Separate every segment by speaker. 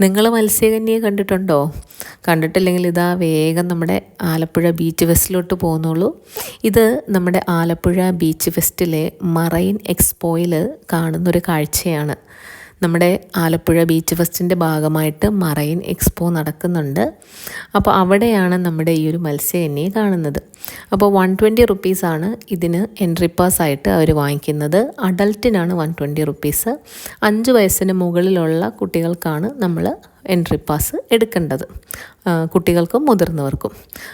Speaker 1: നിങ്ങൾ മത്സ്യകന്യെ കണ്ടിട്ടുണ്ടോ? കണ്ടിട്ടില്ലെങ്കിൽ ഇതാ വേഗം നമ്മുടെ ആലപ്പുഴ ബീച്ച് ഫെസ്റ്റിലോട്ട് പോകുന്നുള്ളൂ ഇത് നമ്മുടെ ആലപ്പുഴ ബീച്ച് ഫെസ്റ്റിലെ മറൈൻ എക്സ്പോയിൽ കാണുന്നൊരു കാഴ്ചയാണ്. നമ്മുടെ ആലപ്പുഴ ബീച്ച് ഫെസ്റ്റിന്റെ ഭാഗമായിട്ട് മറൈൻ എക്സ്പോ നടക്കുന്നുണ്ട്. അപ്പോൾ അവിടെയാണ് നമ്മുടെ ഈ ഒരു മത്സ്യകന്യെ കാണുന്നത്. അപ്പോൾ വൺ ട്വന്റി റുപ്പീസാണ് ഇതിന് എൻട്രി പാസ് ആയിട്ട് അവർ വാങ്ങിക്കുന്നത്. അഡൽട്ടിനാണ് വൺ ട്വന്റി റുപ്പീസ്. അഞ്ച് വയസ്സിന് മുകളിലുള്ള കുട്ടികൾക്കാണ് നമ്മൾ എൻട്രി പാസ് എടുക്കേണ്ടത്. കുട്ടികൾക്കും മുതിർന്നവർക്കും.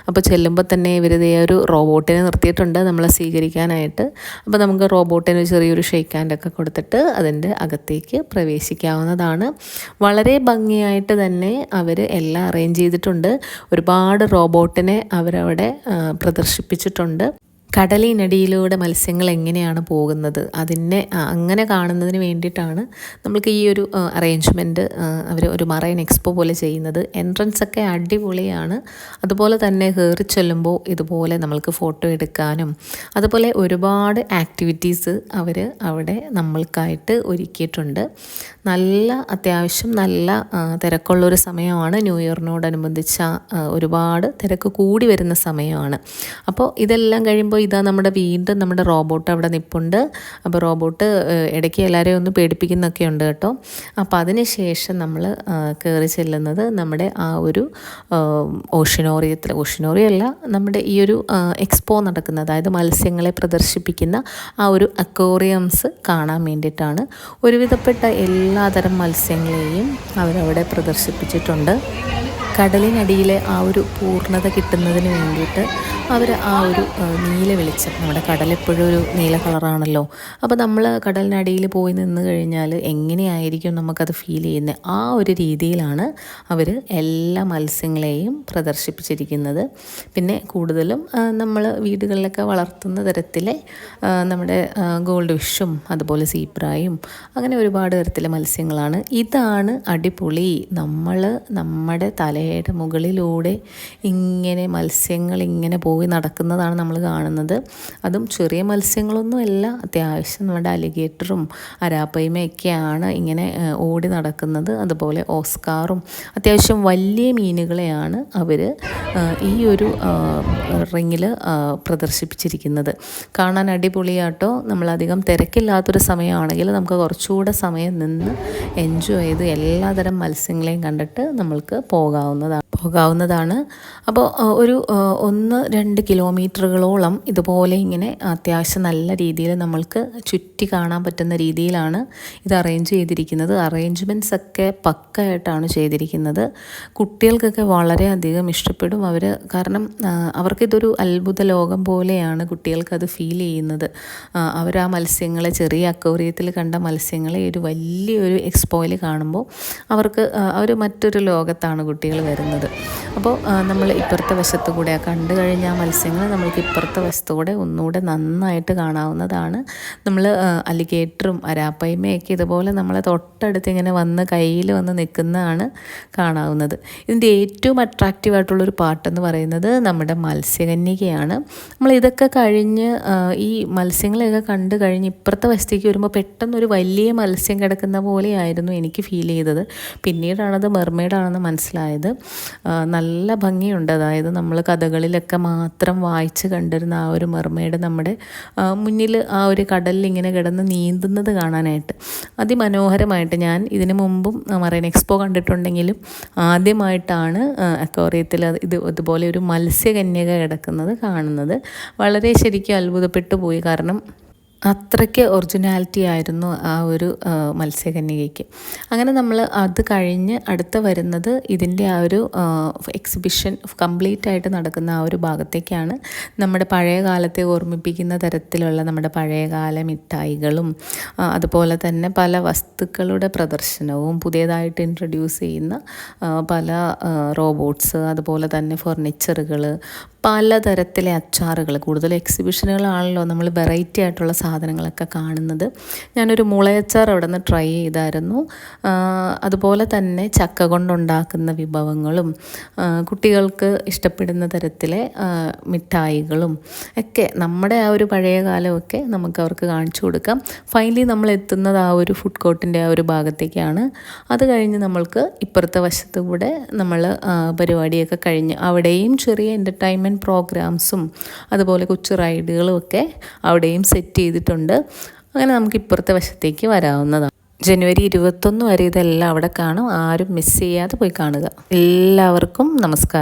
Speaker 1: അപ്പോൾ ചെല്ലുമ്പോൾ തന്നെ ഇവർ ഒരു റോബോട്ടിനെ നിർത്തിയിട്ടുണ്ട് നമ്മളെ സ്വീകരിക്കാനായിട്ട്. അപ്പോൾ നമുക്ക് റോബോട്ടിന് ചെറിയൊരു ഷെയ്ക്ക് ഹാൻഡൊക്കെ കൊടുത്തിട്ട് അതിന്റെ അകത്തേക്ക് പ്രവേശിക്കാവുന്നതാണ്. വളരെ ഭംഗിയായിട്ട് തന്നെ അവർ എല്ലാം അറേഞ്ച് ചെയ്തിട്ടുണ്ട്. ഒരുപാട് റോബോട്ടിനെ അവരവിടെ പ്രദർശിപ്പിച്ചിട്ടുണ്ട്. കടലിനടിയിലൂടെ മത്സ്യങ്ങൾ എങ്ങനെയാണ് പോകുന്നത്? അതിനെ അങ്ങനെ കാണുന്നതിന് വേണ്ടിയിട്ടാണ് നമ്മൾക്ക് ഈ ഒരു അറേഞ്ച്മെന്റ് അവർ ഒരു മറൈൻ എക്സ്പോ പോലെ ചെയ്യുന്നത്. എൻട്രൻസ് ഒക്കെ അടിപൊളിയാണ്. അതുപോലെ തന്നെ കയറി ചെല്ലുമ്പോൾ ഇതുപോലെ നമ്മൾക്ക് ഫോട്ടോ എടുക്കാനും അതുപോലെ ഒരുപാട് ആക്ടിവിറ്റീസ് അവർ അവിടെ നമ്മൾക്കായിട്ട് ഒരുക്കിയിട്ടുണ്ട്. നല്ല അത്യാവശ്യം നല്ല തിരക്കുള്ളൊരു സമയമാണ്. ന്യൂ ഇയറിനോടനുബന്ധിച്ച ഒരുപാട് തിരക്ക് കൂടി വരുന്ന സമയമാണ്. അപ്പോൾ ഇതെല്ലാം കഴിയുമ്പോൾ ഇതാ നമ്മുടെ വീണ്ടും നമ്മുടെ റോബോട്ട് അവിടെ നിപ്പുണ്ട്. അപ്പോൾ റോബോട്ട് ഇടയ്ക്ക് എല്ലാവരെയും ഒന്ന് പേടിപ്പിക്കുന്നൊക്കെ ഉണ്ട് കേട്ടോ. അപ്പോൾ അതിന് ശേഷം നമ്മൾ കയറി ചെല്ലുന്നത് നമ്മുടെ ആ ഒരു ഓഷനോറിയത്തിൽ ഓഷനോറിയല്ല നമ്മുടെ ഈ ഒരു എക്സ്പോ നടക്കുന്നത്. അതായത് മത്സ്യങ്ങളെ പ്രദർശിപ്പിക്കുന്ന ആ ഒരു അക്വോറിയംസ് കാണാൻ വേണ്ടിയിട്ടാണ് ഒരുവിധപ്പെട്ട എല്ലാതരം മത്സ്യങ്ങളെയും അവരവിടെ പ്രദർശിപ്പിച്ചിട്ടുണ്ട്. കടലിനടിയിലെ ആ ഒരു പൂർണത കിട്ടുന്നതിന് വേണ്ടിയിട്ട് അവർ ആ ഒരു നീല വെളിച്ചം നമ്മുടെ കടൽ എപ്പോഴും ഒരു നീല കളറാണല്ലോ. അപ്പോൾ നമ്മൾ കടലിനടിയിൽ പോയി നിന്ന് കഴിഞ്ഞാൽ എങ്ങനെയായിരിക്കും നമുക്കത് ഫീൽ ചെയ്യുന്നത് ആ ഒരു രീതിയിലാണ് അവർ എല്ലാ മത്സ്യങ്ങളെയും പ്രദർശിപ്പിച്ചിരിക്കുന്നത്. പിന്നെ കൂടുതലും നമ്മൾ വീടുകളിലൊക്കെ വളർത്തുന്ന തരത്തിലെ നമ്മുടെ ഗോൾഡ് ഫിഷും അതുപോലെ സീപ്രായും അങ്ങനെ ഒരുപാട് തരത്തിലെ മത്സ്യങ്ങളാണ്. ഇതാണ് അടിപൊളി. നമ്മൾ നമ്മുടെ തലയുടെ മുകളിലൂടെ ഇങ്ങനെ മത്സ്യങ്ങൾ ഇങ്ങനെ പോയി നടക്കുന്നതാണ് നമ്മൾ കാണുന്നത്. അതും ചെറിയ മത്സ്യങ്ങളൊന്നുമല്ല അത്യാവശ്യം നമ്മുടെ അലിഗേറ്ററും അരാപ്പയ്മയൊക്കെയാണ് ഇങ്ങനെ ഓടി നടക്കുന്നത്. അതുപോലെ ഓസ്കാറും അത്യാവശ്യം വലിയ മീനുകളെയാണ് അവർ ഈ ഒരു റിങ്ങിൽ പ്രദർശിപ്പിച്ചിരിക്കുന്നത്. കാണാൻ അടിപൊളിയാട്ടോ. നമ്മളധികം തിരക്കില്ലാത്തൊരു സമയമാണെങ്കിൽ നമുക്ക് കുറച്ചുകൂടെ സമയം നിന്ന് എൻജോയ് ചെയ്ത് എല്ലാതരം മത്സ്യങ്ങളെയും കണ്ടിട്ട് നമ്മൾക്ക് പോകാവുന്നതാണ് പോകാവുന്നതാണ്. അപ്പോൾ ഒരു ഒന്ന് രണ്ട് കിലോമീറ്ററുകളോളം ഇതുപോലെ ഇങ്ങനെ അത്യാവശ്യം നല്ല രീതിയിൽ നമ്മൾക്ക് ചുറ്റി കാണാൻ പറ്റുന്ന രീതിയിലാണ് ഇത് അറേഞ്ച് ചെയ്തിരിക്കുന്നത്. അറേഞ്ച്മെന്റ്സ് ഒക്കെ പക്കയായിട്ടാണ് ചെയ്തിരിക്കുന്നത്. കുട്ടികൾക്കൊക്കെ വളരെയധികം ഇഷ്ടപ്പെടും അവർ. കാരണം അവർക്കിതൊരു അത്ഭുത ലോകം പോലെയാണ് കുട്ടികൾക്കത് ഫീൽ ചെയ്യുന്നത്. അവർ ആ മത്സ്യങ്ങളെ ചെറിയ അക്വറിയത്തിൽ കണ്ട മത്സ്യങ്ങളെ ഒരു വലിയൊരു എക്സ്പോയിൽ കാണുമ്പോൾ അവർക്ക് അവർ മറ്റൊരു ലോകത്താണ് കുട്ടികൾ വരുന്നത്. അപ്പോൾ നമ്മൾ ഇപ്പുറത്തെ വശത്ത് കൂടെ കണ്ടു കഴിഞ്ഞാൽ മത്സ്യങ്ങൾ നമ്മൾക്ക് ഇപ്പുറത്തെ വശത്ത് കൂടെ ഒന്നുകൂടെ നന്നായിട്ട് കാണാവുന്നതാണ്. നമ്മൾ അലിഗേറ്ററും അരാപ്പയ്മയൊക്കെ ഇതുപോലെ നമ്മൾ തൊട്ടടുത്ത് ഇങ്ങനെ വന്ന് കയ്യിൽ വന്ന് നിൽക്കുന്നതാണ് കാണാവുന്നത്. ഇതിന്റെ ഏറ്റവും അട്രാക്റ്റീവ് ആയിട്ടുള്ളൊരു പാട്ടെന്ന് പറയുന്നത് നമ്മുടെ മത്സ്യകന്യകയാണ്. നമ്മൾ ഇതൊക്കെ കഴിഞ്ഞ് ഈ മത്സ്യങ്ങളെയൊക്കെ കണ്ടു കഴിഞ്ഞ് ഇപ്പുറത്തെ വശത്തേക്ക് വരുമ്പോൾ പെട്ടെന്നൊരു വലിയ മത്സ്യം കിടക്കുന്ന പോലെയായിരുന്നു എനിക്ക് ഫീൽ ചെയ്തത്. പിന്നീടാണത് മെർമെയ്ഡാണെന്ന് മനസ്സിലായത്. നല്ല ഭംഗിയുണ്ട്. അതായത് നമ്മൾ കഥകളിലൊക്കെ മാത്രം വായിച്ച് കണ്ടിരുന്ന ആ ഒരു മെർമയുടെ നമ്മുടെ മുന്നിൽ ആ ഒരു കടലിൽ ഇങ്ങനെ കിടന്ന് നീന്തുന്നത് കാണാനായിട്ട് അതിമനോഹരമായിട്ട് ഞാൻ ഇതിനു മുമ്പും മറൈൻ എക്സ്പോ കണ്ടിട്ടുണ്ടെങ്കിലും ആദ്യമായിട്ടാണ് അക്വോറിയത്തിൽ ഇത് ഇതുപോലെ ഒരു മത്സ്യകന്യക കിടക്കുന്നത് കാണുന്നത്. വളരെ ശരിക്കും അത്ഭുതപ്പെട്ടു പോയി. കാരണം അത്രയ്ക്ക് ഒറിജിനാലിറ്റി ആയിരുന്നു ആ ഒരു മത്സ്യകന്യകയ്ക്ക്. അങ്ങനെ നമ്മൾ അത് കഴിഞ്ഞ് അടുത്ത വരുന്നത് ഇതിന്റെ ആ ഒരു എക്സിബിഷൻ കംപ്ലീറ്റ് ആയിട്ട് നടക്കുന്ന ആ ഒരു ഭാഗത്തേക്കാണ്. നമ്മുടെ പഴയ കാലത്തെ ഓർമ്മിപ്പിക്കുന്ന തരത്തിലുള്ള നമ്മുടെ പഴയകാല മിഠായികളും അതുപോലെ തന്നെ പല വസ്തുക്കളുടെ പ്രദർശനവും പുതിയതായിട്ട് ഇൻട്രൊഡ്യൂസ് ചെയ്യുന്ന പല റോബോട്ട്സ് അതുപോലെ തന്നെ ഫർണിച്ചറുകൾ പലതരത്തിലെ അച്ചാറുകൾ കൂടുതൽ എക്സിബിഷനുകളാണല്ലോ നമ്മൾ വെറൈറ്റി ആയിട്ടുള്ള സാധനങ്ങളൊക്കെ കാണുന്നത്. ഞാനൊരു മുളയച്ചാർ അവിടെ നിന്ന് ട്രൈ ചെയ്തായിരുന്നു. അതുപോലെ തന്നെ ചക്ക കൊണ്ടുണ്ടാക്കുന്ന വിഭവങ്ങളും കുട്ടികൾക്ക് ഇഷ്ടപ്പെടുന്ന തരത്തിലെ മിഠായികളും ഒക്കെ നമ്മുടെ ആ ഒരു പഴയ കാലമൊക്കെ നമുക്ക് അവർക്ക് കാണിച്ചു കൊടുക്കാം. ഫൈനലി നമ്മൾ എത്തുന്നത് ആ ഒരു ഫുഡ് കോർട്ടിന്റെ ആ ഒരു ഭാഗത്തേക്കാണ്. അത് കഴിഞ്ഞ് നമ്മൾക്ക് ഇപ്പുറത്തെ വശത്തുകൂടെ നമ്മൾ പരിപാടിയൊക്കെ കഴിഞ്ഞ് അവിടെയും ചെറിയ എന്റർടൈൻമെന്റ് പ്രോഗ്രാംസും അതുപോലെ കൊച്ചു റൈഡുകളും ഒക്കെ അവിടെയും സെറ്റ് ചെയ്തിട്ടുണ്ട്. അങ്ങനെ നമുക്ക് ഇപ്പുറത്തെ വശത്തേക്ക് വരാവുന്നതാണ്. ജനുവരി ഇരുപത്തൊന്ന് വരെ ഇതെല്ലാം അവിടെ കാണും. ആരും മിസ് ചെയ്യാതെ പോയി കാണുക. എല്ലാവർക്കും നമസ്കാരം.